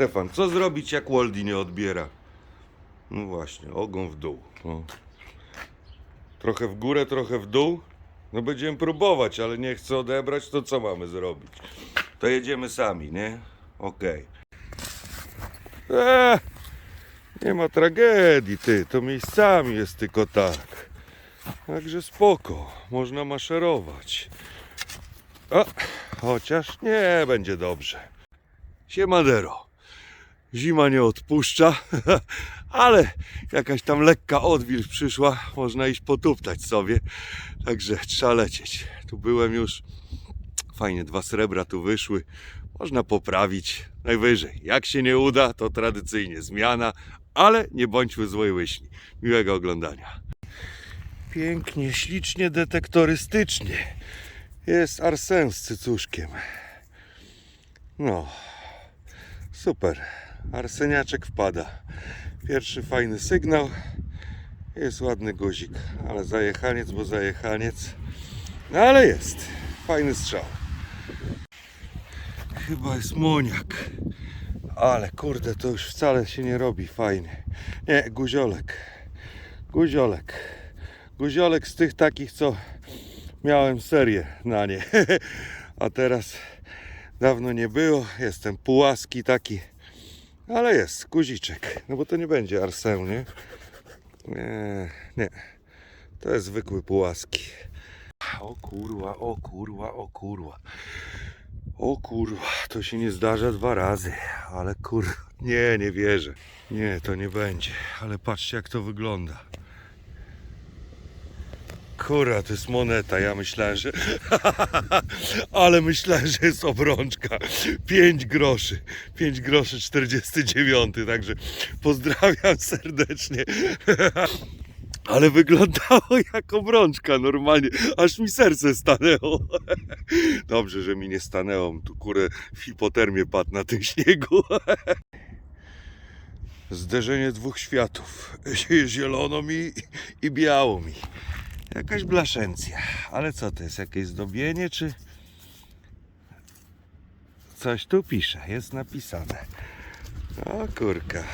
Stefan, co zrobić jak Waldi nie odbiera? No właśnie, ogon w dół. No. Trochę w górę, trochę w dół. No będziemy próbować, ale nie chce odebrać, to co mamy zrobić? To jedziemy sami, nie? Okej. Eee, nie ma tragedii, ty. To miejscami jest tylko tak. Także spoko, można maszerować. A, chociaż nie będzie dobrze. Siemadero. Zima nie odpuszcza, ale jakaś tam lekka odwilż przyszła. Można iść potuptać sobie. Także trzeba lecieć. Tu byłem już. Fajnie, dwa srebra tu wyszły. Można poprawić najwyżej. Jak się nie uda, to tradycyjnie zmiana, ale nie bądźmy złej myśli. Miłego oglądania. Pięknie, ślicznie, detektorystycznie. Jest arsen z cycuszkiem. No, super. Arseniaczek wpada. Pierwszy fajny sygnał. Jest ładny guzik, ale zajechaniec, bo zajechaniec. No ale jest. Fajny strzał. Chyba jest moniak. Ale kurde, to już wcale się nie robi fajnie. Nie, guziolek. Guziolek. Guziolek z tych takich, co miałem serię na nie. A teraz dawno nie było. Jestem pułaski taki. Ale jest, guziczek. No bo to nie będzie arseł, nie? Nie, nie. To jest zwykły pułaski. O kurwa, o kurwa, o kurwa. O kurwa, to się nie zdarza dwa razy. Ale kurwa, nie, nie wierzę. Nie, to nie będzie. Ale patrzcie jak to wygląda. Kurwa, to jest moneta. Ja myślałem, że. Ale myślałem, że jest obrączka. 5 groszy. 5 groszy 49. Także pozdrawiam serdecznie. Ale wyglądało jak obrączka normalnie. Aż mi serce stanęło. Dobrze, że mi nie stanęło. Tu kurę w hipotermię padł na tym śniegu. Zderzenie dwóch światów. Zielono mi i biało mi. Jakaś blaszencja. Ale co to jest? Jakieś zdobienie, czy... Coś tu pisze, jest napisane. O kurka.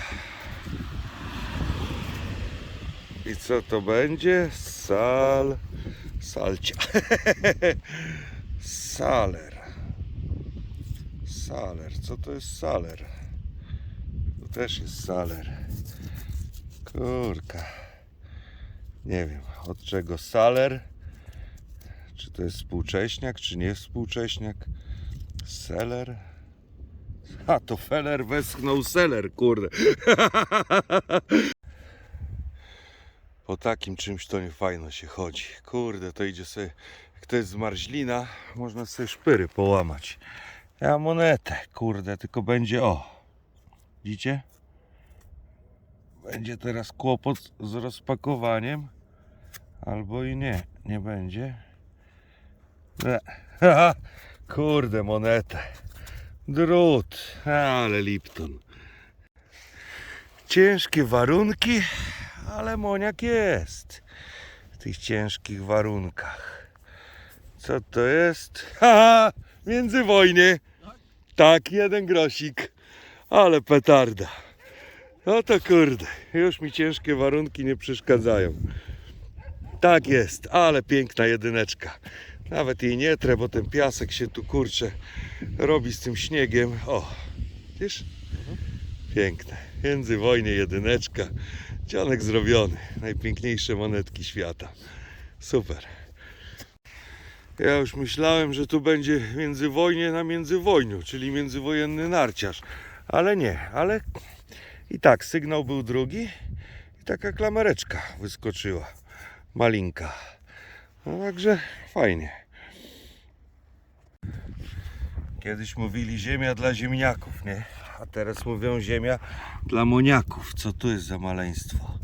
I co to będzie? Sal... Salcia. Saler. Saler. Co to jest saler? Tu też jest saler. Kurka. Nie wiem, od czego saler. Czy to jest współcześniak, czy nie współcześniak? Seller. A to feller westchnął seller, kurde. Po takim czymś to nie fajno się chodzi. Kurde, to idzie sobie, jak to jest zmarzlina, można sobie szpyry połamać. Ja monetę, kurde, tylko będzie o. Widzicie? Będzie teraz kłopot z rozpakowaniem. Albo i nie, nie będzie. E, Kurde, monetę. Drut, ale Lipton. Ciężkie warunki, ale moniak jest w tych ciężkich warunkach. Co to jest? Haha, międzywojnie. Tak, jeden grosik, ale petarda. No to kurde, już mi ciężkie warunki nie przeszkadzają. Tak jest, ale piękna jedyneczka. Nawet jej nie trę, bo ten piasek się tu kurcze robi z tym śniegiem. O, widzisz? Piękne. Międzywojnie jedyneczka. Dzionek zrobiony. Najpiękniejsze monetki świata. Super. Ja już myślałem, że tu będzie międzywojnie na międzywojniu, czyli międzywojenny narciarz. Ale nie, ale i tak sygnał był drugi i taka klamereczka wyskoczyła. Malinka. No także fajnie. Kiedyś mówili ziemia dla ziemniaków, nie? A teraz mówią ziemia dla moniaków. Co tu jest za maleństwo?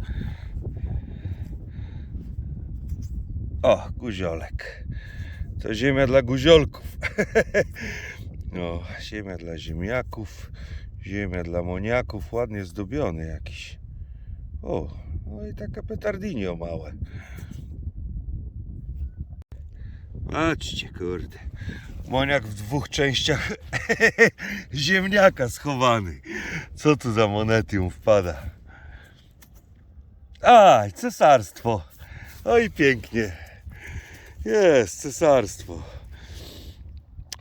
O, guziolek. To ziemia dla guziolków. No, ziemia dla ziemniaków, ziemia dla moniaków, ładnie zdobiony jakiś. O, no i taka petardinio małe. Patrzcie, kurde. Moniak w dwóch częściach ziemniaka schowany. Co tu za monetium wpada? Aj, cesarstwo. Oj, pięknie. Jest, cesarstwo.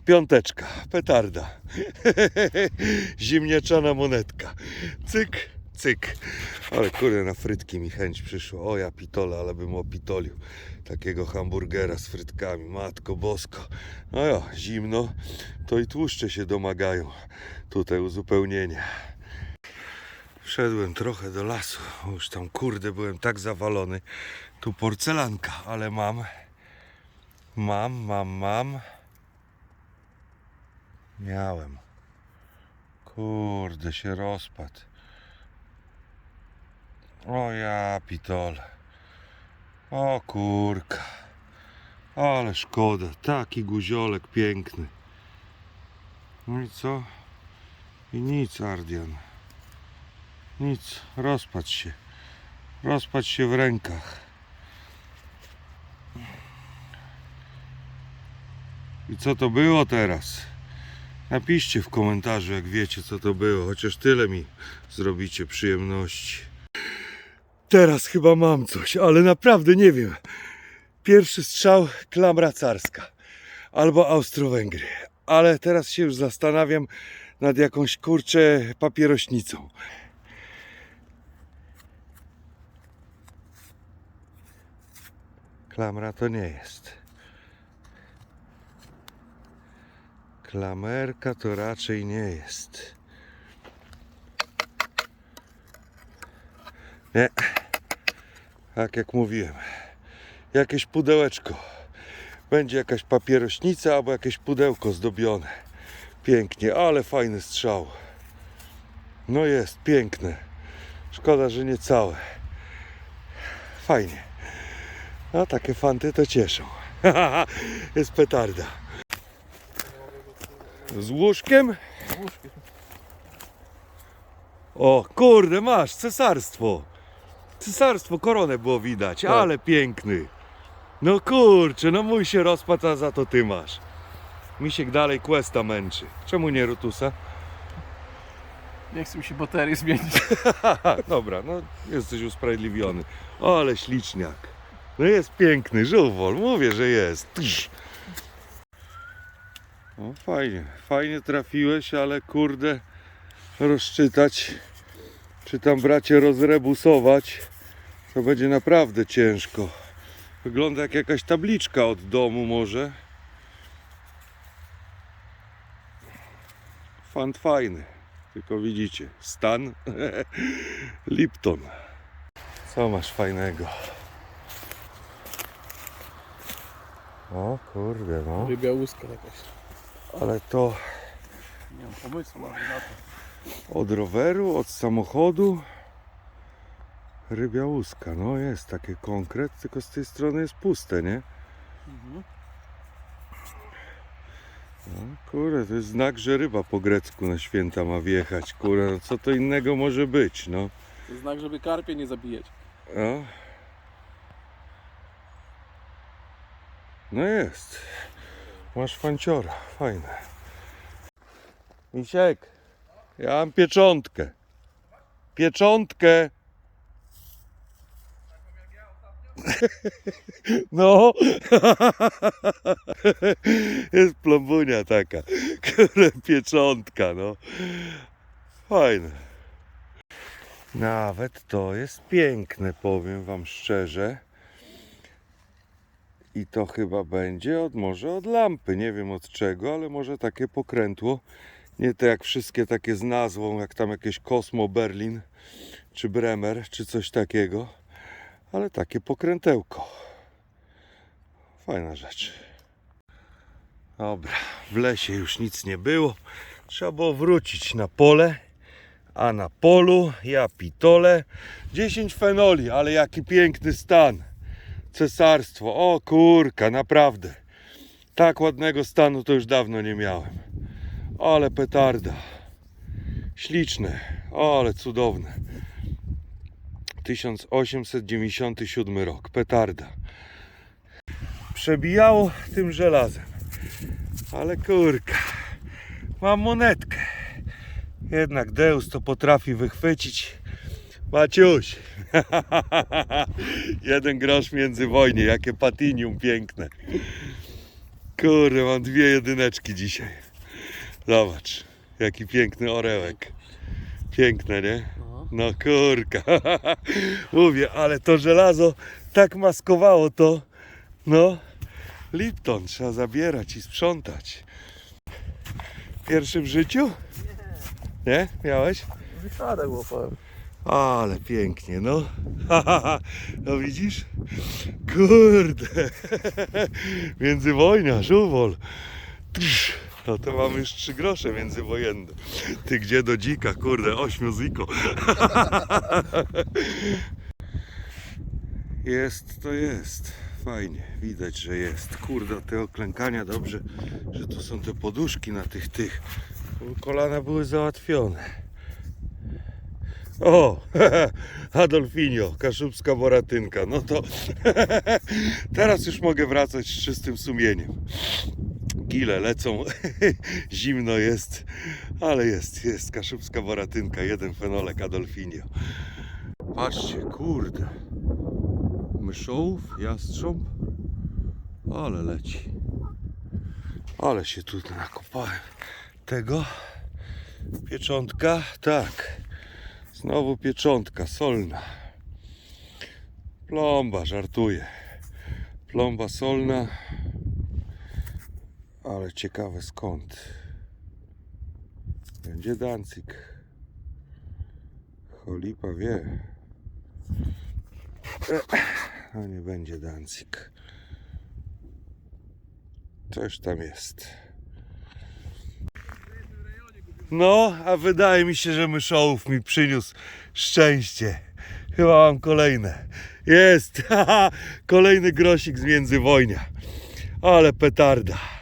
Piąteczka, petarda. Ziemniaczana monetka. Cyk, cyk. Ale kurde, na frytki mi chęć przyszła. O ja pitole, ale bym opitolił. Takiego hamburgera z frytkami. Matko bosko. No ja, zimno, to i tłuszcze się domagają. Tutaj uzupełnienia. Wszedłem trochę do lasu. Już tam kurde byłem tak zawalony. Tu porcelanka, ale mam. Mam, mam, mam. Miałem. Kurde, się rozpadł. O ja pitole. O kurka. Ale szkoda. Taki guziolek piękny. No i co? I nic, Ardian. Nic. Rozpadł się. Rozpadł się w rękach. I co to było teraz? Napiszcie w komentarzu, jak wiecie, co to było. Chociaż tyle mi zrobicie przyjemności. Teraz chyba mam coś, ale naprawdę nie wiem. Pierwszy strzał klamra carska albo Austro-Węgry. Ale teraz się już zastanawiam nad jakąś kurczę papierośnicą. Klamra to nie jest. Klamerka to raczej nie jest. Nie. Tak jak mówiłem. Jakieś pudełeczko. Będzie jakaś papierośnica albo jakieś pudełko zdobione. Pięknie, ale fajny strzał. No jest, piękne. Szkoda, że nie całe. Fajnie. A takie fanty to cieszą. jest petarda. Z łóżkiem? O, kurde, masz, cesarstwo. Cesarstwo, koronę było widać, Tak. ale piękny. No kurczę, no mój się rozpadł, a za to ty masz. Misiek dalej questa męczy. Czemu nie Rotusa? Nie chcę mi się baterię zmienić. Haha, dobra, no jesteś usprawiedliwiony. O, ale śliczniak. No jest piękny, żółwol, mówię, że jest. Tyś. O, fajnie, fajnie trafiłeś, ale kurde, rozczytać, czy tam bracie rozrebusować, to będzie naprawdę ciężko. Wygląda jak jakaś tabliczka od domu może. Fant fajny. Tylko widzicie, stan Lipton. Co masz fajnego? O kurde no, Rybia łuska jakaś. ale to Nie mam pomysłu na to. od roweru, od samochodu. Rybia łuska, no jest takie konkret, tylko z tej strony jest puste, nie? Mhm. No, kurde, to jest znak, że ryba po grecku na święta ma wjechać. Kurde, no co to innego może być, no? To znak, żeby karpie nie zabijać. No. No jest. Masz fanciora, fajne. Misiek, ja mam pieczątkę. Pieczątkę. No. Jest plombunia taka. Pieczątka, no. Fajne. Nawet to jest piękne, powiem Wam szczerze. I to chyba będzie od może od lampy, nie wiem od czego, ale może takie pokrętło. Nie te jak wszystkie takie z nazwą, jak tam jakieś Cosmo Berlin, czy Bremer, czy coś takiego. Ale takie pokrętełko. Fajna rzecz. Dobra, w lesie już nic nie było. Trzeba było wrócić na pole. A na polu ja pitole 10 fenoli, ale jaki piękny stan. Cesarstwo, o kurka, naprawdę. Tak ładnego stanu to już dawno nie miałem. Ale petarda. Śliczne, ale cudowne. 1897 rok, petarda. Przebijało tym żelazem. Ale kurka, mam monetkę. Jednak Deus to potrafi wychwycić. Maciuś, jeden grosz między wojnie, jakie patinium piękne. Kurde, mam dwie jedyneczki dzisiaj. Zobacz, jaki piękny orełek. Piękne, nie? No. Kurka. Mówię, ale to żelazo tak maskowało to. No. Lipton trzeba zabierać i sprzątać. Pierwszy w życiu? Nie? Miałeś? Wysiadek łapałem. Ale pięknie, no. No widzisz? Kurde. Międzywojnia, żuwol. Trz. No to mamy już trzy grosze międzywojenne. Ty gdzie do dzika, kurde, ośmiu ziko. Jest, to jest. Fajnie, widać, że jest. Kurde, te oklękania dobrze, że tu są te poduszki na tych, tych. Kolana były załatwione. O, Adolfinio, kaszubska boratynka. No to teraz już mogę wracać z czystym sumieniem. Gile lecą, zimno jest, ale jest, jest kaszubska boratynka, jeden fenolek Adolfinio. Patrzcie, kurde. Myszołów, jastrząb, ale leci. Ale się tu nakopałem tego. Pieczątka, tak. Znowu pieczątka solna. Plomba, żartuję. Plomba solna. Ale ciekawe skąd. Będzie Dancik. Cholipa wie. No nie będzie Dancik. Coś tam jest. No, a wydaje mi się, że myszołów mi przyniósł szczęście. Chyba mam kolejne. Jest! Kolejny grosik z międzywojnia. Ale petarda.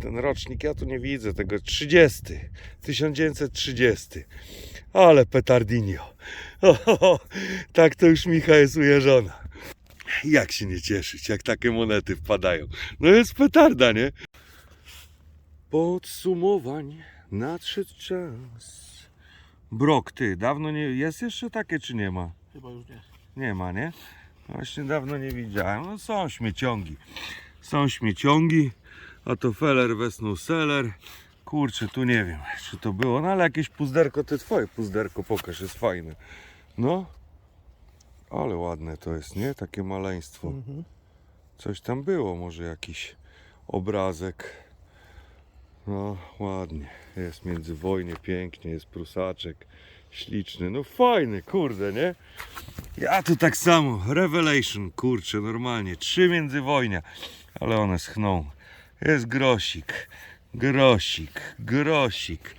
Ten rocznik ja tu nie widzę, tego 30. 1930. Ale petardinio. Tak to już Micha jest ujeżona. Jak się nie cieszyć, jak takie monety wpadają. No jest petarda, nie? Podsumowań nadszedł czas. Brok, ty, dawno nie. Jest jeszcze takie, czy nie ma? Chyba już nie. Nie ma, nie? Właśnie dawno nie widziałem. No są śmieciągi. Są śmieciągi, a to feller wesnął seller. Kurczę, tu nie wiem, czy to było, no ale jakieś puzderko, to twoje puzderko, pokaż, jest fajne. No, ale ładne to jest, nie? Takie maleństwo. Mhm. Coś tam było, może jakiś obrazek. No, ładnie. Jest międzywojnie, pięknie, jest prusaczek, śliczny. No fajny, kurde, nie? Ja tu tak samo, Revelation, kurczę, normalnie. Trzy międzywojnia, ale one schną. Jest grosik, grosik, grosik.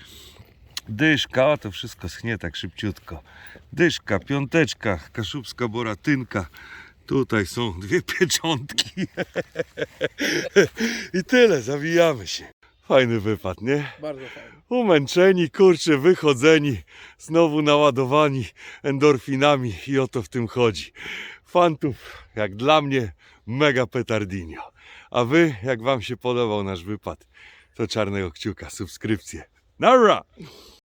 Dyszka, o to wszystko schnie tak szybciutko. Dyszka, piąteczka, kaszubska boratynka. Tutaj są dwie pieczątki. I tyle, zawijamy się. Fajny wypad, nie? Bardzo fajnie. Umęczeni, kurczę, wychodzeni, znowu naładowani endorfinami i o to w tym chodzi. Fantów, jak dla mnie, mega petardinio. A wy, jak wam się podobał nasz wypad, to czarnego kciuka, subskrypcję. Nara!